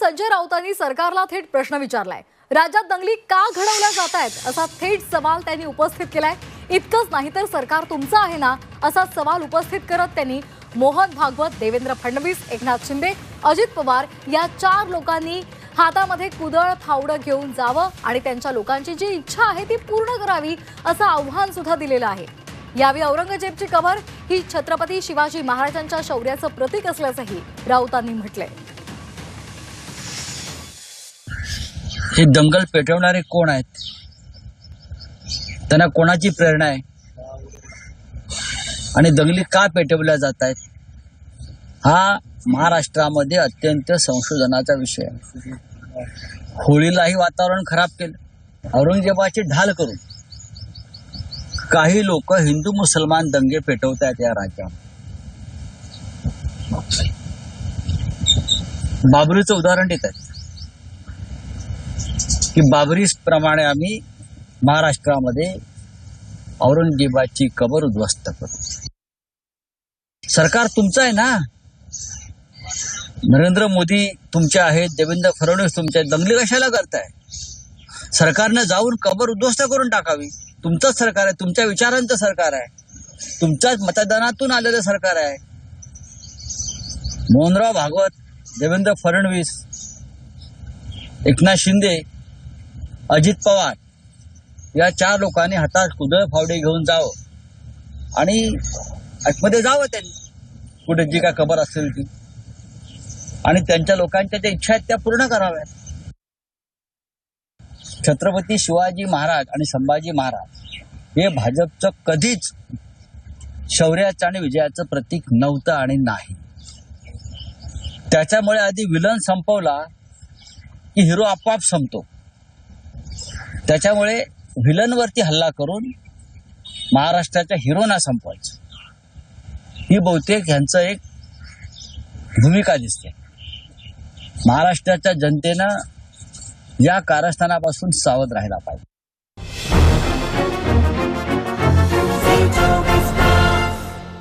संजय राऊतांनी सरकारला थेट प्रश्न विचारलाय. राज्यात दंगली का घडवल्या जात आहेत असा थेट सवाल त्यांनी उपस्थित केलाय. इतकंच नाही तर सरकार तुमचं आहे ना? असा सवाल उपस्थित करत त्यांनी मोहन भागवत देवेंद्र फडणवीस एकनाथ शिंदे अजित पवार या चार लोकांनी हातामध्ये कुदळ फावडं घेऊन जावं आणि त्यांच्या लोकांची जी इच्छा आहे ती पूर्ण करावी असं आव्हान सुद्धा दिलेलं आहे. यावेळी औरंगजेबची कबर ही छत्रपती शिवाजी महाराजांच्या शौर्याचं प्रतीक असल्याचंही राऊतांनी म्हटलंय. हे दंगल पेटवणारे कोण आहेत? त्यांना कोणाची प्रेरणा आहे? आणि दंगली का पेटवल्या जात आहेत? हा महाराष्ट्रामध्ये अत्यंत संशोधनाचा विषय आहे. होळीलाही वातावरण खराब केलं. औरंगजेबाची ढाल करून. काही लोक हिंदू मुसलमान दंगे पेटवत आहेत या राज्यात. बाबरीचं उदाहरण देत आहेत. की बाबरी प्रमाणे आम्ही महाराष्ट्रामध्ये औरंगजेबाची कबर उद्ध्वस्त करू. सरकार तुमचं आहे ना? नरेंद्र मोदी तुमचे आहेत देवेंद्र फडणवीस तुमचे आहेत दंगली कशाला करताय? सरकारनं जाऊन कबर उद्ध्वस्त करून टाकावी. तुमचंच सरकार आहे तुमच्या विचारांचं सरकार आहे. तुमच्याच मतदानातून आलेलं सरकार आहे. मोहनराव भागवत देवेंद्र फडणवीस एकनाथ शिंदे अजित पवार या चार लोकांनी हातात कुदळ फावडे घेऊन जावं. आणि आतमध्ये जावं त्यांनी. कुठे जी काय खबर असेल ती. आणि त्यांच्या लोकांच्या ज्या इच्छा आहेत त्या पूर्ण कराव्यात. छत्रपती शिवाजी महाराज आणि संभाजी महाराज हे भाजपचं कधीच शौर्याचं आणि विजयाचं प्रतीक नव्हतं आणि नाही. त्याच्यामुळे आधी विलन संपवला की हिरो आपोआप संपतो. त्याच्यामुळे व्हिलनवरती हल्ला करून महाराष्ट्राच्या हिरोना संपवायचं. ही बहुतेक ह्यांचं एक भूमिका दिसते. महाराष्ट्राच्या जनतेनं या कारस्थानापासून सावध राहायला पाहिजे.